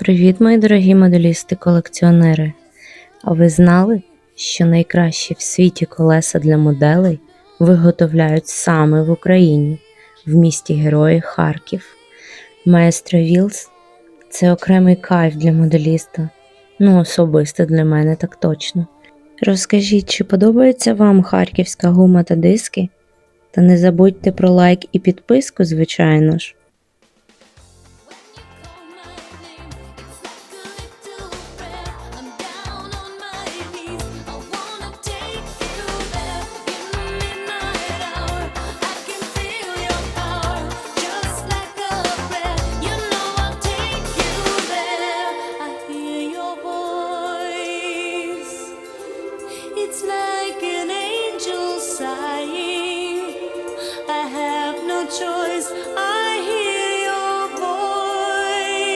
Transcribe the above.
Привіт, мої дорогі моделісти-колекціонери! А ви знали, що найкращі в світі колеса для моделей виготовляють саме в Україні, в місті Герої Харків? Маестро Вілс це окремий кайф для моделіста. Ну, особисто для мене так точно. Розкажіть, чи подобається вам харківська гума та диски? Та не забудьте про лайк і підписку, звичайно ж. dying. I have no choice. I